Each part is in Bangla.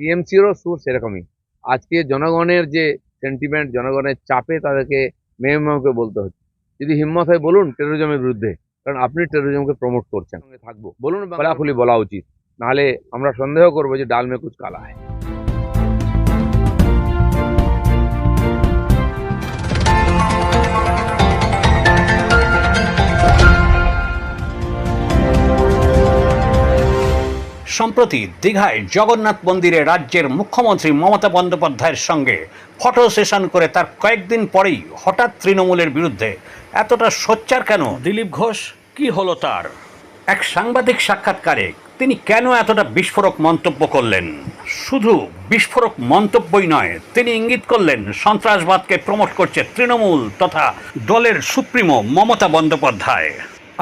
টিএমসিরও সুর সেরকমই। আজকে জনগণের যে সেন্টিমেন্ট জনগণের চাপে তাদেরকে মেয়ে মেয়েকে বলতে হচ্ছে। যদি হিম্মত হয় বলুন টেরোরিজমের বিরুদ্ধে কারণ আপনি টেরোরিজমকে প্রমোট করছেন। থাকব। বলুন খোলাখুলি বলা উচিত। নাহলে আমরা সন্দেহ করব যে ডালমে কুচ কালা হয় সম্প্রতি দীঘায় জগন্নাথ মন্দিরে রাজ্যের মুখ্যমন্ত্রী মমতা বন্দ্যোপাধ্যায়ের সঙ্গে ফটো সেশন করে তার কয়েকদিন পরেই হঠাৎ তৃণমূলের বিরুদ্ধে এতটা সোচ্চার কেন? দিলীপ ঘোষ কি হলো তার? এক সাংবাদিক সাক্ষাৎকারে তিনি কেন এতটা বিস্ফোরক মন্তব্য করলেন? শুধু বিস্ফোরক মন্তব্যই নয় তিনি ইঙ্গিত করলেন সন্ত্রাসবাদকে প্রমোট করছে তৃণমূল তথা দলের সুপ্রিমো মমতা বন্দ্যোপাধ্যায়।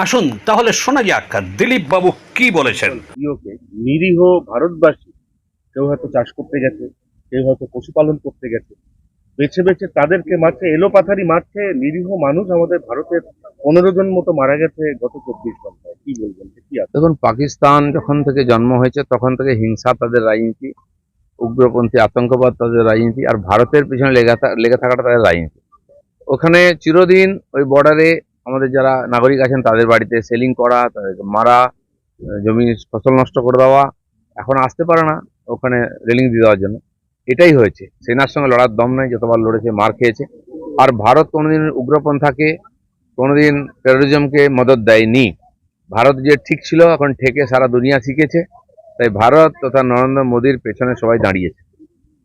আসুন তাহলে শোনা যাক দিলীপ বাবু কি বলেছেন? প্রিয়কে নিরীহ ভারতবাসী কেউ হয়তো চাষ করতে গেছে কেউ হয়তো পশুপালন করতে গেছে। বেছে বেছে তাদেরকে মারছে এলোপাথারি মারছে নিরীহ মানুষ আমাদের ভারতের পনেরো জন মতো মারা গেছে গত চব্বিশ ঘন্টায়। কি বলবেন? কি দেখুন পাকিস্তান যখন থেকে জন্ম হয়েছে তখন থেকে হিংসা তাদের রাজনীতি উগ্রপন্থী আতঙ্কবাদ তাদের রাজনীতি আর ভারতের পিছনে লেগে লেগে থাকাটা তাদের রাজনীতি। ওখানে চিরদিন ওই বর্ডারে আমাদের যারা নাগরিক আছেন তাদের বাড়িতে সেলিং করা তাদেরকে মারা জমি ফসল নষ্ট করে দেওয়া, এখন আসতে পারে না ওখানে রেলিং দিয়ে দেওয়ার জন্য। এটাই হয়েছে। সেনার সঙ্গে লড়ার দম নেই, যতবার লড়েছে মার খেয়েছে। আর ভারত কোনোদিন উগ্রপন্থাকে, কোনোদিন টেরোরিজমকে মদত দেয়নি। ভারত যে ঠিক ছিল, এখন ঠেকে সারা দুনিয়া শিখেছে। তাই ভারত তথা নরেন্দ্র মোদীর পেছনে সবাই দাঁড়িয়েছে।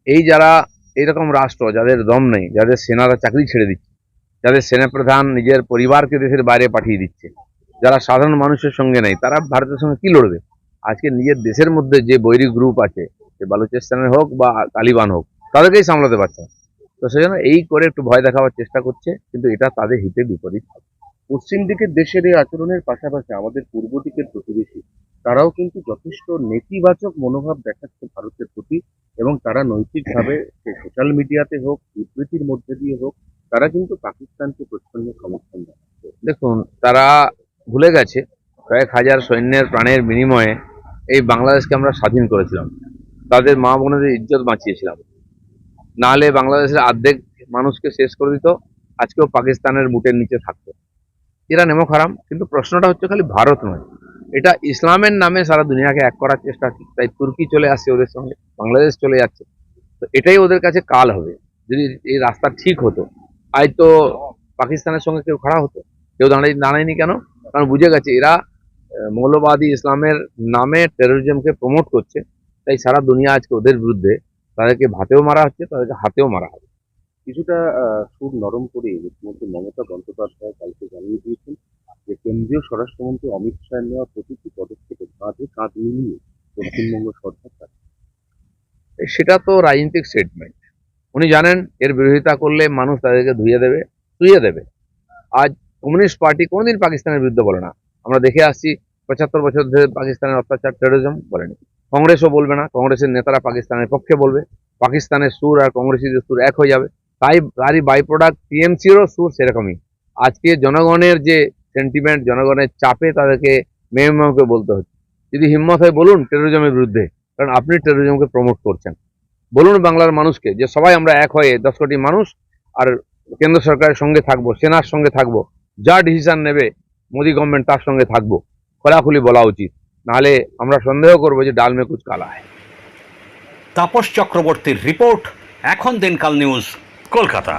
এই যারা এইরকম রাষ্ট্র, যাদের দম নেই, যাদের সেনারা চাকরি ছেড়ে দিচ্ছে, যাদের সেনাপ্রধান নিজের পরিবারকে দেশের বাইরে পাঠিয়ে দিচ্ছে যারা সাধারণ মানুষের সঙ্গে নেই, তারা ভারতের সঙ্গে কি লড়বে? আজকে নিজের দেশের মধ্যে যে বৈরী গ্রুপ আছে, সে বালুচিস্তানের হোক বা তালিবান হোক, তাদেরকেই সামলাতে পারছে তো সেজন্য এই করে একটু ভয় দেখাবার চেষ্টা করছে, কিন্তু এটা তাদের হিতে বিপরীত পশ্চিম দিকের দেশের এই আচরণের পাশাপাশি আমাদের পূর্ব দিকের প্রতিবেশী, তারাও কিন্তু যথেষ্ট নেতিবাচক মনোভাব দেখাচ্ছে ভারতের প্রতি এবং তারা নৈতিকভাবে সোশ্যাল মিডিয়াতে হোক, বিবৃতির মধ্যে দিয়ে হোক, তারা কিন্তু পাকিস্তানকে প্রচ্ছন্ন সমর্থন দেখুন, তারা ভুলে গেছে, কয়েক হাজার সৈন্যের প্রাণের বিনিময়ে এই বাংলাদেশকে আমরা স্বাধীন করেছিলাম। তাদের মা বোনেদের ইজ্জত বাঁচিয়েছিলাম। নাহলে বাংলাদেশের অর্ধেক মানুষকে শেষ করে দিত, আজকেও পাকিস্তানের বুটের নিচে থাকতো। এরা নেমো খারাম কিন্তু প্রশ্নটা হচ্ছে খালি ভারত নয়। এটা ইসলামের নামে সারা দুনিয়াকে এক করার চেষ্টা। তাই তুর্কি চলে আসছে ওদের সঙ্গে, বাংলাদেশ চলে যাচ্ছে। তো এটাই ওদের কাছে কাল হবে। যদি এই রাস্তা ঠিক হতো আজ তো পাকিস্তানের সঙ্গে কেউ খাড়া হতো। কেউ দাঁড়াই, দাঁড়ায়নি কেন? কারণ বুঝে গেছে এরা মৌলবাদী ইসলামের নামে টেরোরিজমকে প্রমোট করছে। তাই সারা দুনিয়া আজকে ওদের বিরুদ্ধে তাদেরকে ভাতেও মারা হচ্ছে তাদেরকে হাতেও মারা হবে। কিছুটা সুর নরম করে মুখ্যমন্ত্রী মমতা বন্দ্যোপাধ্যায় কালকে জানিয়ে দিয়েছেন যে কেন্দ্রীয় স্বরাষ্ট্রমন্ত্রী অমিত শাহের নেওয়া প্রতিটি পদক্ষেপে কাঁধে কাঁধ মিলিয়ে পশ্চিমবঙ্গ সরকার সেটা তো রাজনৈতিক স্টেটমেন্ট উনি জানেন এর বিরোধিতা করলে মানুষ তাদেরকে ধুয়ে দেবে ধুয়ে দেবে। আজ কমিউনিস্ট পার্টি কোনোদিন পাকিস্তানের বিরুদ্ধে বলে না। আমরা দেখে আসছি, পঁচাত্তর বছর ধরে পাকিস্তানের অত্যাচার টেরোরিজম বলেনি। কংগ্রেসও বলবে না, কংগ্রেসের নেতারা পাকিস্তানের পক্ষে বলবে। পাকিস্তানের সুর আর কংগ্রেসিদের সুর এক হয়ে যাবে। তাই তারই বাই প্রোডাক্ট টিএমসিরও সুর সেরকমই। আজকে জনগণের যে সেন্টিমেন্ট জনগণের চাপে তাদেরকে মেয়ে মেয়েকে বলতে হচ্ছে। যদি হিম্মত হয় বলুন টেরোরিজমের বিরুদ্ধে, কারণ আপনি টেরোরিজমকে প্রমোট করছেন। বলুন বাংলার মানুষকে যে সবাই আমরা এক হয়ে দশ কোটি মানুষ আর কেন্দ্র সরকারের সঙ্গে থাকব, সেনার সঙ্গে থাকব যা ডিসিশন নেবে মোদি গভর্নমেন্ট তার সঙ্গে থাকব। খোলাখুলি বলা উচিত। নাহলে আমরা সন্দেহ করব যে ডাল মে কুচ কালা তাপস চক্রবর্তীর রিপোর্ট, এখন দিনকাল নিউজ, কলকাতা।